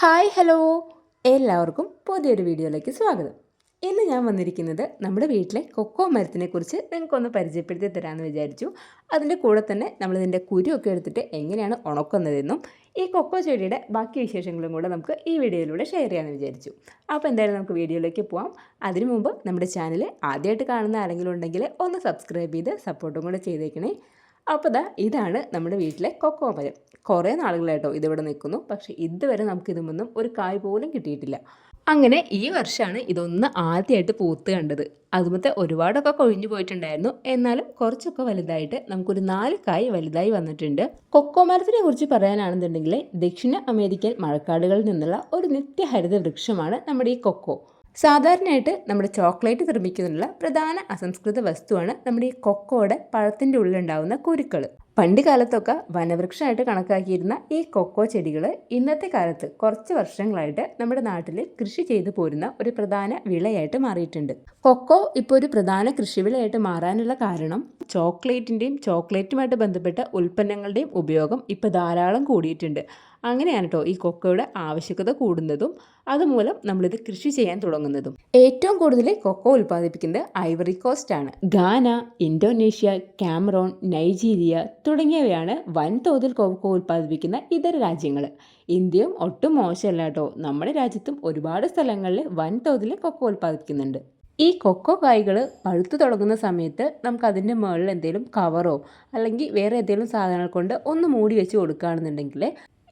Hi hello. എല്ലാവർക്കും പുതിയൊരു വീഡിയോയിലേക്ക് സ്വാഗതം. ഇന്ന് ഞാൻ വന്നിരിക്കുന്നത് നമ്മുടെ വീട്ടിലെ കൊക്കോ മരത്തിനെ കുറിച്ച് നിങ്ങൾക്കൊന്ന് പരിചയപ്പെടുത്തി തരാമെന്ന് വിചാരിച്ചു. അതിന്റെ കൂടെ തന്നെ നമ്മളിതിന്റെ കുരുവൊക്കെ എടുത്തിട്ട് എങ്ങനെയാണ് ഉണക്കുന്നതെന്നും ഈ കൊക്കോ ചെടിയുടെ ബാക്കി വിശേഷങ്ങളും കൂടെ നമുക്ക് ഈ വീഡിയോയിലൂടെ ഷെയർ ചെയ്യാമെന്ന് വിചാരിച്ചു. അപ്പോൾ എന്തായാലും നമുക്ക് വീഡിയോയിലേക്ക് പോവാം. അതിനു മുമ്പ് നമ്മുടെ ചാനൽ ആദ്യമായിട്ട് കാണുന്ന ആരെങ്കിലും ഉണ്ടെങ്കിൽ ഒന്ന് സബ്സ്ക്രൈബ് ചെയ്ത് സപ്പോർട്ടും കൂടെ ചെയ്തേക്കണേ. അപ്പോൾ ദാ ഇതാണ് നമ്മുടെ വീട്ടിലെ കൊക്കോ മരം. കുറേ നാളുകളായിട്ടോ ഇതിവിടെ നിൽക്കുന്നു. പക്ഷേ ഇതുവരെ നമുക്ക് ഇതുമൊന്നും ഒരു കായ് പോലും കിട്ടിയിട്ടില്ല. അങ്ങനെ ഈ വർഷമാണ് ഇതൊന്ന് ആദ്യമായിട്ട് പൂത്ത് കണ്ടത്. അതുമത്തെ ഒരുപാടൊക്കെ കൊഴിഞ്ഞു പോയിട്ടുണ്ടായിരുന്നു. എന്നാലും കുറച്ചൊക്കെ വലുതായിട്ട് നമുക്കൊരു നാല് കായ് വലുതായി വന്നിട്ടുണ്ട്. കൊക്കോ മരത്തിനെ കുറിച്ച് പറയാനാണെന്നുണ്ടെങ്കിൽ ദക്ഷിണ അമേരിക്കൻ മഴക്കാടുകളിൽ നിന്നുള്ള ഒരു നിത്യഹരിത വൃക്ഷമാണ് നമ്മുടെ ഈ കൊക്കോ. സാധാരണയായിട്ട് നമ്മുടെ ചോക്ലേറ്റ് നിർമ്മിക്കുന്നതിനുള്ള പ്രധാന അസംസ്കൃത വസ്തുവാണ് നമ്മുടെ ഈ കൊക്കോയുടെ പഴത്തിന്റെ ഉള്ളിലുണ്ടാവുന്ന കുരുക്കൾ. പണ്ട് കാലത്തൊക്കെ വനവൃക്ഷമായിട്ട് കണക്കാക്കിയിരുന്ന ഈ കൊക്കോ ചെടികൾ ഇന്നത്തെ കാലത്ത് കുറച്ച് വർഷങ്ങളായിട്ട് നമ്മുടെ നാട്ടിൽ കൃഷി ചെയ്തു പോരുന്ന ഒരു പ്രധാന വിളയായിട്ട് മാറിയിട്ടുണ്ട്. കൊക്കോ ഇപ്പോൾ ഒരു പ്രധാന കൃഷിവിളയായിട്ട് മാറാനുള്ള കാരണം ചോക്ലേറ്റിന്റെയും ചോക്ലേറ്റുമായിട്ട് ബന്ധപ്പെട്ട ഉൽപ്പന്നങ്ങളുടെയും ഉപയോഗം ഇപ്പോൾ ധാരാളം കൂടിയിട്ടുണ്ട്. അങ്ങനെയാണ് കേട്ടോ ഈ കൊക്കോയുടെ ആവശ്യകത കൂടുന്നതും അതുമൂലം നമ്മളിത് കൃഷി ചെയ്യാൻ തുടങ്ങുന്നതും. ഏറ്റവും കൂടുതൽ കൊക്കോ ഉൽപ്പാദിപ്പിക്കുന്നത് ഐവറി കോസ്റ്റ് ആണ്. ഗാന ഇന്തോനേഷ്യ കാമറോൺ നൈജീരിയ തുടങ്ങിയവയാണ് വൻതോതിൽ കൊക്കോ ഉൽപ്പാദിപ്പിക്കുന്ന ഇതര രാജ്യങ്ങൾ. ഇന്ത്യയും ഒട്ടും മോശമല്ല കേട്ടോ നമ്മുടെ രാജ്യത്തും ഒരുപാട് സ്ഥലങ്ങളിൽ വൻതോതിൽ കൊക്കോ ഉൽപ്പാദിപ്പിക്കുന്നുണ്ട്. ഈ കൊക്കോ കായ്കൾ പഴുത്തു തുടങ്ങുന്ന സമയത്ത് നമുക്ക് അതിന്റെ മുകളിൽ എന്തെങ്കിലും കവറോ അല്ലെങ്കിൽ വേറെ എന്തെങ്കിലും സാധനങ്ങൾ കൊണ്ട് ഒന്ന് മൂടി വെച്ച് കൊടുക്കുകയാണെന്നുണ്ടെങ്കിൽ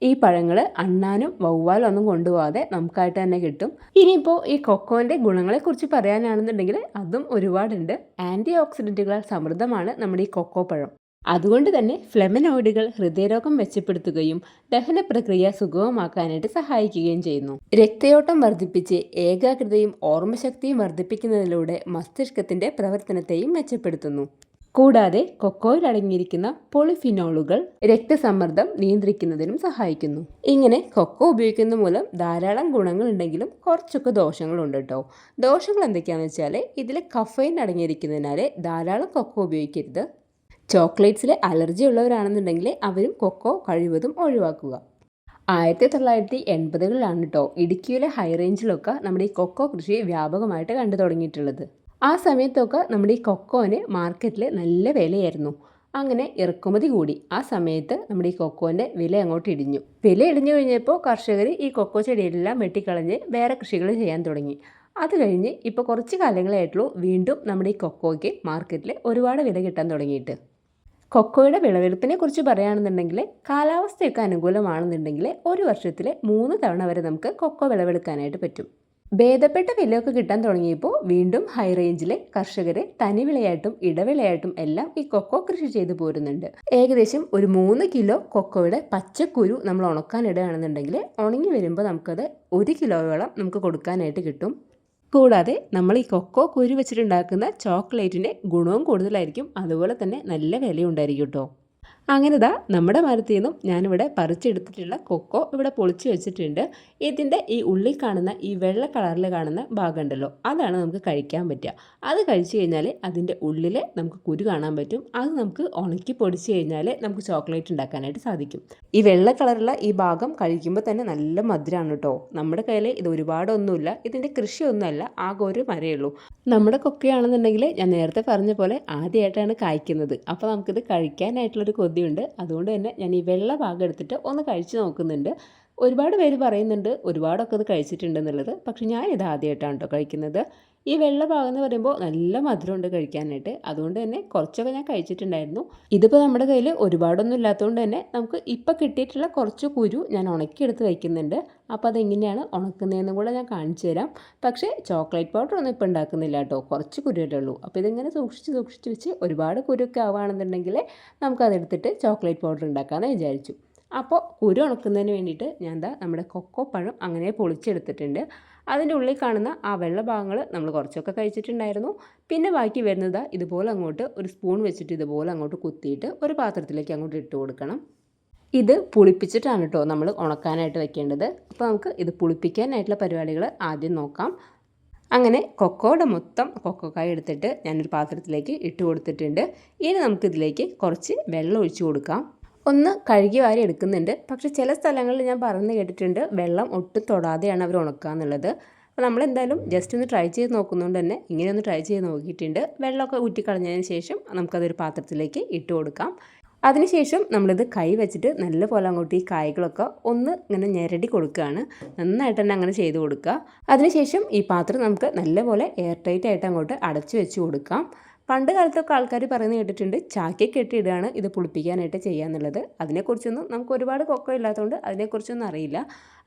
ഈ പഴങ്ങൾ അണ്ണാനും വവ്വാലും ഒന്നും കൊണ്ടുപോകാതെ നമുക്കായിട്ട് തന്നെ കിട്ടും. ഇനിയിപ്പോൾ ഈ കൊക്കോന്റെ ഗുണങ്ങളെക്കുറിച്ച് പറയാനാണെന്നുണ്ടെങ്കിൽ അതും ഒരുപാടുണ്ട്. ആന്റി ഓക്സിഡന്റുകളാൽ സമൃദ്ധമാണ് നമ്മുടെ ഈ കൊക്കോ പഴം. അതുകൊണ്ട് തന്നെ ഫ്ലെമനോയിഡുകൾ ഹൃദയരോഗം മെച്ചപ്പെടുത്തുകയും ദഹന പ്രക്രിയ സുഗമമാക്കാനായിട്ട് സഹായിക്കുകയും ചെയ്യുന്നു. രക്തയോട്ടം വർദ്ധിപ്പിച്ച് ഏകാഗ്രതയും ഓർമ്മശക്തിയും വർദ്ധിപ്പിക്കുന്നതിലൂടെ മസ്തിഷ്കത്തിന്റെ പ്രവർത്തനത്തെയും മെച്ചപ്പെടുത്തുന്നു. കൂടാതെ കൊക്കോയിൽ അടങ്ങിയിരിക്കുന്ന പോളിഫിനോളുകൾ രക്തസമ്മർദ്ദം നിയന്ത്രിക്കുന്നതിനും സഹായിക്കുന്നു. ഇങ്ങനെ കൊക്കോ ഉപയോഗിക്കുന്ന മൂലം ധാരാളം ഗുണങ്ങളുണ്ടെങ്കിലും കുറച്ചൊക്കെ ദോഷങ്ങളുണ്ട് കേട്ടോ. ദോഷങ്ങൾ എന്തൊക്കെയാണെന്ന് വെച്ചാൽ ഇതിൽ കഫൈൻ അടങ്ങിയിരിക്കുന്നതിനാൽ ധാരാളം കൊക്കോ ഉപയോഗിക്കരുത്. ചോക്ലേറ്റ്സിൽ അലർജി ഉള്ളവരാണെന്നുണ്ടെങ്കിൽ അവരും കൊക്കോ കഴിവതും ഒഴിവാക്കുക. ആയിരത്തി തൊള്ളായിരത്തി എൺപതുകളിലാണ് കേട്ടോ ഇടുക്കിയിലെ ഹൈ റേഞ്ചിലൊക്കെ നമ്മുടെ ഈ കൊക്കോ കൃഷി വ്യാപകമായിട്ട് കണ്ടു തുടങ്ങിയിട്ടുള്ളത്. ആ സമയത്തൊക്കെ നമ്മുടെ ഈ കൊക്കോന് മാർക്കറ്റിൽ നല്ല വിലയായിരുന്നു. അങ്ങനെ ഇറക്കുമതി കൂടി. ആ സമയത്ത് നമ്മുടെ ഈ കൊക്കോന്റെ വില അങ്ങോട്ട് ഇടിഞ്ഞു. വില ഇടിഞ്ഞു കഴിഞ്ഞപ്പോൾ കർഷകർ ഈ കൊക്കോ ചെടിയെല്ലാം വെട്ടിക്കളഞ്ഞ് വേറെ കൃഷികൾ ചെയ്യാൻ തുടങ്ങി. അത് കഴിഞ്ഞ് ഇപ്പോൾ കുറച്ച് കാലങ്ങളായിട്ടുള്ളൂ വീണ്ടും നമ്മുടെ ഈ കൊക്കോയ്ക്ക് മാർക്കറ്റിൽ ഒരുപാട് വില കിട്ടാൻ തുടങ്ങിയിട്ട്. കൊക്കോയുടെ വിളവെടുപ്പിനെ കുറിച്ച് പറയുകയാണെന്നുണ്ടെങ്കിൽ കാലാവസ്ഥയൊക്കെ അനുകൂലമാണെന്നുണ്ടെങ്കിൽ ഒരു വർഷത്തിൽ മൂന്ന് തവണ വരെ നമുക്ക് കൊക്കോ വിളവെടുക്കാനായിട്ട് പറ്റും. ഭേദപ്പെട്ട വിലയൊക്കെ കിട്ടാൻ തുടങ്ങിയപ്പോൾ വീണ്ടും ഹൈ റേഞ്ചിലെ കർഷകരെ തനിവിളയായിട്ടും ഇടവിളയായിട്ടും എല്ലാം ഈ കൊക്കോ കൃഷി ചെയ്തു പോരുന്നുണ്ട്. ഏകദേശം ഒരു മൂന്ന് കിലോ കൊക്കോയുടെ പച്ചക്കുരു നമ്മൾ ഉണക്കാനിടുകയാണെന്നുണ്ടെങ്കിൽ ഉണങ്ങി വരുമ്പോൾ നമുക്കത് ഒരു കിലോയോളം നമുക്ക് കൊടുക്കാനായിട്ട് കിട്ടും. കൂടാതെ നമ്മൾ ഈ കൊക്കോ കുരു വെച്ചിട്ടുണ്ടാക്കുന്ന ചോക്ലേറ്റിന്റെ ഗുണവും കൂടുതലായിരിക്കും. അതുപോലെ തന്നെ നല്ല വിലയുണ്ടായിരിക്കും കേട്ടോ. അങ്ങനെ ദാ നമ്മുടെ മരത്തിൽ നിന്നും ഞാനിവിടെ പറിച്ചെടുത്തിട്ടുള്ള കൊക്കോ ഇവിടെ പൊളിച്ച് വെച്ചിട്ടുണ്ട്. ഇതിന്റെ ഈ ഉള്ളിൽ കാണുന്ന ഈ വെള്ള കളറിൽ കാണുന്ന ഭാഗം ഉണ്ടല്ലോ അതാണ് നമുക്ക് കഴിക്കാൻ പറ്റുക. അത് കഴിച്ചു കഴിഞ്ഞാൽ അതിന്റെ ഉള്ളിൽ നമുക്ക് കുരു കാണാൻ പറ്റും. അത് നമുക്ക് ഉണക്കി പൊടിച്ച് കഴിഞ്ഞാൽ നമുക്ക് ചോക്ലേറ്റ് ഉണ്ടാക്കാനായിട്ട് സാധിക്കും. ഈ വെള്ള കളറുള്ള ഈ ഭാഗം കഴിക്കുമ്പോൾ തന്നെ നല്ല മധുരമാണ് കേട്ടോ. നമ്മുടെ കയ്യിൽ ഇത് ഒരുപാടൊന്നുമില്ല ഇതിന്റെ കൃഷിയൊന്നുമല്ല ആകെ ഒരു മരയുള്ളൂ. നമ്മുടെ കൊക്കയാണെന്നുണ്ടെങ്കിൽ ഞാൻ നേരത്തെ പറഞ്ഞ പോലെ ആദ്യമായിട്ടാണ് കായ്ക്കുന്നത്. അപ്പോൾ നമുക്കിത് കഴിക്കാനായിട്ടുള്ളൊരു കൊതിയുണ്ട് അതുകൊണ്ട് തന്നെ ഞാൻ ഈ വെള്ള ഭാഗം എടുത്തിട്ട് ഒന്ന് കഴിച്ച് നോക്കുന്നുണ്ട്. ഒരുപാട് പേര് പറയുന്നുണ്ട് ഒരുപാടൊക്കെ ഇത് കഴിച്ചിട്ടുണ്ടെന്നുള്ളത്. പക്ഷേ ഞാൻ ഇത് ആദ്യമായിട്ടാണ് കേട്ടോ കഴിക്കുന്നത്. ഈ വെള്ള ഭാഗം എന്ന് പറയുമ്പോൾ നല്ല മധുരമുണ്ട് കഴിക്കാനായിട്ട്. അതുകൊണ്ട് തന്നെ കുറച്ചൊക്കെ ഞാൻ കഴിച്ചിട്ടുണ്ടായിരുന്നു. ഇതിപ്പോൾ നമ്മുടെ കയ്യിൽ ഒരുപാടൊന്നും ഇല്ലാത്തതുകൊണ്ട് തന്നെ നമുക്ക് ഇപ്പോൾ കിട്ടിയിട്ടുള്ള കുറച്ച് കുരു ഞാൻ ഉണക്കിയെടുത്ത് വയ്ക്കുന്നുണ്ട് അപ്പോൾ അതെങ്ങനെയാണ് ഉണക്കുന്നതെന്നും കൂടെ ഞാൻ കാണിച്ചു തരാം. പക്ഷേ ചോക്ലേറ്റ് പൗഡർ ഒന്നും ഇപ്പോൾ ഉണ്ടാക്കുന്നില്ല കേട്ടോ കുറച്ച് കുരുവല്ലേ ഉള്ളൂ. അപ്പോൾ ഇതിങ്ങനെ സൂക്ഷിച്ച് സൂക്ഷിച്ച് വെച്ച് ഒരുപാട് കുരുവൊക്കെ ആവുകയാണെന്നുണ്ടെങ്കിൽ നമുക്കതെടുത്തിട്ട് ചോക്ലേറ്റ് പൗഡർ ഉണ്ടാക്കാമെന്ന് വിചാരിച്ചു. അപ്പോൾ കുരു ഉണക്കുന്നതിന് വേണ്ടിയിട്ട് ഞാൻ എന്താ നമ്മുടെ കൊക്കോ പഴം അങ്ങനെ പൊളിച്ചെടുത്തിട്ടുണ്ട്. അതിന്റെ ഉള്ളിൽ കാണുന്ന ആ വെള്ള ഭാഗങ്ങൾ നമ്മൾ കുറച്ചൊക്കെ കഴിച്ചിട്ടുണ്ടായിരുന്നു. പിന്നെ ബാക്കി വരുന്നത് ഇതുപോലെ അങ്ങോട്ട് ഒരു സ്പൂൺ വെച്ചിട്ട് ഇതുപോലെ അങ്ങോട്ട് കുത്തിയിട്ട് ഒരു പാത്രത്തിലേക്ക് അങ്ങോട്ട് ഇട്ട് കൊടുക്കണം. ഇത് പുളിപ്പിച്ചിട്ടാണ് കേട്ടോ നമ്മൾ ഉണക്കാനായിട്ട് വെക്കേണ്ടത്. അപ്പോൾ നമുക്ക് ഇത് പുളിപ്പിക്കാനായിട്ടുള്ള പരിപാടികൾ ആദ്യം നോക്കാം. അങ്ങനെ കൊക്കോയുടെ മൊത്തം കൊക്കോക്കായ എടുത്തിട്ട് ഞാനൊരു പാത്രത്തിലേക്ക് ഇട്ട് കൊടുത്തിട്ടുണ്ട്. ഇനി നമുക്കിതിലേക്ക് കുറച്ച് വെള്ളം ഒഴിച്ചു കൊടുക്കാം. ഒന്ന് കഴുകി വാരി എടുക്കുന്നുണ്ട്. പക്ഷേ ചില സ്ഥലങ്ങളിൽ ഞാൻ പറഞ്ഞു കേട്ടിട്ടുണ്ട് വെള്ളം ഒട്ടും തൊടാതെയാണ് അവർ ഉണക്കുക എന്നുള്ളത്. അപ്പോൾ നമ്മളെന്തായാലും ജസ്റ്റ് ഒന്ന് ട്രൈ ചെയ്ത് നോക്കുന്നതുകൊണ്ട് തന്നെ ഇങ്ങനെ ഒന്ന് ട്രൈ ചെയ്ത് നോക്കിയിട്ടുണ്ട്. വെള്ളമൊക്കെ ഊറ്റിക്കളഞ്ഞതിന് ശേഷം നമുക്കതൊരു പാത്രത്തിലേക്ക് ഇട്ട് കൊടുക്കാം. അതിനുശേഷം നമ്മളിത് കൈ വെച്ചിട്ട് നല്ലപോലെ അങ്ങോട്ട് ഈ കായ്കളൊക്കെ ഒന്ന് ഇങ്ങനെ ഞെരടി കൊടുക്കുകയാണ്. നന്നായിട്ട് തന്നെ അങ്ങനെ ചെയ്ത് കൊടുക്കുക. അതിനുശേഷം ഈ പാത്രം നമുക്ക് നല്ലപോലെ എയർ ടൈറ്റ് ആയിട്ട് അങ്ങോട്ട് അടച്ചു വെച്ച് കൊടുക്കാം. പണ്ട് കാലത്തൊക്കെ ആൾക്കാർ പറയുന്നത് കേട്ടിട്ടുണ്ട് ചാക്കി കെട്ടിയിടുകയാണ് ഇത് പുളിപ്പിക്കാനായിട്ട് ചെയ്യാന്നുള്ളത്. അതിനെക്കുറിച്ചൊന്നും നമുക്ക് ഒരുപാട് കൊക്കം ഇല്ലാത്തതുകൊണ്ട് അതിനെക്കുറിച്ചൊന്നും അറിയില്ല.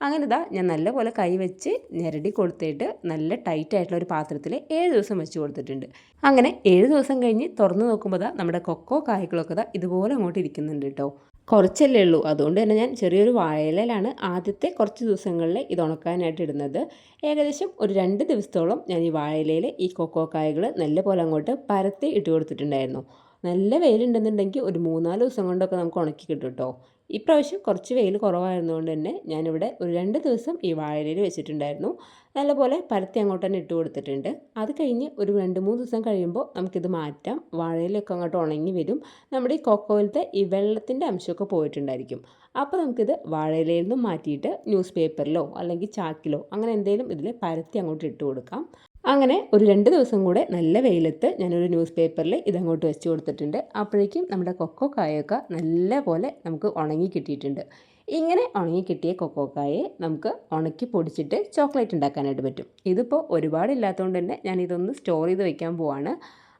അങ്ങനെ ഇതാ ഞാൻ നല്ലപോലെ കൈ വെച്ച് ഞെരടി കൊടുത്തിട്ട് നല്ല ടൈറ്റ് ആയിട്ടുള്ള ഒരു പാത്രത്തിൽ ഏഴ് ദിവസം വെച്ച് കൊടുത്തിട്ടുണ്ട്. അങ്ങനെ ഏഴ് ദിവസം കഴിഞ്ഞ് തുറന്ന് നോക്കുമ്പോൾ നമ്മുടെ കൊക്കോ കായ്കളൊക്കെ ഇതുപോലെ അങ്ങോട്ട് ഇരിക്കുന്നുണ്ട് കേട്ടോ കുറച്ചല്ലേ ഉള്ളൂ. അതുകൊണ്ട് തന്നെ ഞാൻ ചെറിയൊരു വാഴയിലാണ് ആദ്യത്തെ കുറച്ച് ദിവസങ്ങളിൽ ഇത് ഉണക്കാനായിട്ട് ഇടുന്നത്. ഏകദേശം ഒരു രണ്ട് ദിവസത്തോളം ഞാൻ ഈ വാഴയിലയിൽ ഈ കൊക്കോ കായകൾ നല്ലപോലെ അങ്ങോട്ട് പരത്തി ഇട്ട് കൊടുത്തിട്ടുണ്ടായിരുന്നു. നല്ല വെയിലുണ്ടെന്നുണ്ടെങ്കിൽ ഒരു മൂന്നാൽ ദിവസം കൊണ്ടൊക്കെ നമുക്ക് ഉണക്കി കിട്ടും കേട്ടോ ഇപ്രാവശ്യം കുറച്ച് വെയിൽ കുറവായിരുന്നുകൊണ്ട് തന്നെ ഞാനിവിടെ ഒരു രണ്ട് ദിവസം ഈ വാഴയിൽ വെച്ചിട്ടുണ്ടായിരുന്നു. നല്ലപോലെ പരത്തി അങ്ങോട്ട് തന്നെ ഇട്ട് കൊടുത്തിട്ടുണ്ട്. അത് കഴിഞ്ഞ് ഒരു രണ്ട് മൂന്ന് ദിവസം കഴിയുമ്പോൾ നമുക്കിത് മാറ്റാം. വാഴയിലൊക്കെ അങ്ങോട്ട് ഉണങ്ങി വരും. നമ്മുടെ ഈ കൊക്കോയിലത്തെ ഈ വെള്ളത്തിന്റെ അംശമൊക്കെ പോയിട്ടുണ്ടായിരിക്കും. അപ്പോൾ നമുക്കിത് വാഴയിലയിൽ നിന്നും മാറ്റിയിട്ട് ന്യൂസ് പേപ്പറിലോ അല്ലെങ്കിൽ ചാക്കിലോ അങ്ങനെ എന്തെങ്കിലും ഇതിൽ പരത്തി അങ്ങോട്ട് ഇട്ട് കൊടുക്കാം. അങ്ങനെ ഒരു രണ്ട് ദിവസം കൂടെ നല്ല വെയിലത്ത് ഞാനൊരു ന്യൂസ് പേപ്പറിൽ ഇതങ്ങോട്ട് വെച്ച് കൊടുത്തിട്ടുണ്ട്. അപ്പോഴേക്കും നമ്മുടെ കൊക്കോ കായൊക്കെ നല്ല പോലെ നമുക്ക് ഉണങ്ങി കിട്ടിയിട്ടുണ്ട്. ഇങ്ങനെ ഉണങ്ങി കിട്ടിയ കൊക്കോ കൊക്കോക്കായെ നമുക്ക് ഉണക്കി പൊടിച്ചിട്ട് ചോക്ലേറ്റ് ഉണ്ടാക്കാനായിട്ട് പറ്റും. ഇതിപ്പോൾ ഒരുപാടില്ലാത്തതുകൊണ്ട് തന്നെ ഞാൻ ഇതൊന്ന് സ്റ്റോർ ചെയ്ത് വെക്കാൻ പോവാണ്.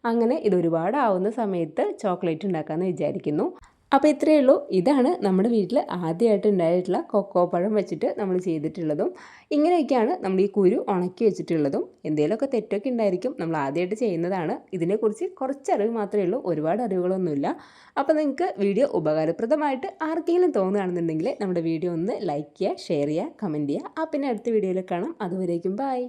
അങ്ങനെ ഇത് ഒരുപാടാവുന്ന സമയത്ത് ചോക്ലേറ്റ് ഉണ്ടാക്കാമെന്ന് വിചാരിക്കുന്നു. അപ്പോൾ ഇത്രയേ ഉള്ളൂ. ഇതാണ് നമ്മുടെ വീട്ടിൽ ആദ്യമായിട്ട് ഉണ്ടായിട്ടുള്ള കൊക്കോ പഴം വെച്ചിട്ട് നമ്മൾ ചെയ്തിട്ടുള്ളതും. ഇങ്ങനെയൊക്കെയാണ് നമ്മൾ ഈ കുരു ഉണക്കി വെച്ചിട്ടുള്ളതും. എന്തെങ്കിലുമൊക്കെ തെറ്റൊക്കെ ഉണ്ടായിരിക്കും. നമ്മൾ ആദ്യമായിട്ട് ചെയ്യുന്നതാണ്. ഇതിനെക്കുറിച്ച് കുറച്ച് അറിവ് മാത്രമേ ഉള്ളൂ. ഒരുപാട് അറിവുകളൊന്നുമില്ല. അപ്പോൾ നിങ്ങൾക്ക് വീഡിയോ ഉപകാരപ്രദമായിട്ട് ആർക്കെങ്കിലും തോന്നുകയാണെന്നുണ്ടെങ്കിൽ നമ്മുടെ വീഡിയോ ഒന്ന് ലൈക്ക് ചെയ്യുക ഷെയർ ചെയ്യുക കമന്റ് ചെയ്യുക. ആ പിന്നെ അടുത്ത വീഡിയോയിൽ കാണാം. അതുവരേക്കും ബായ്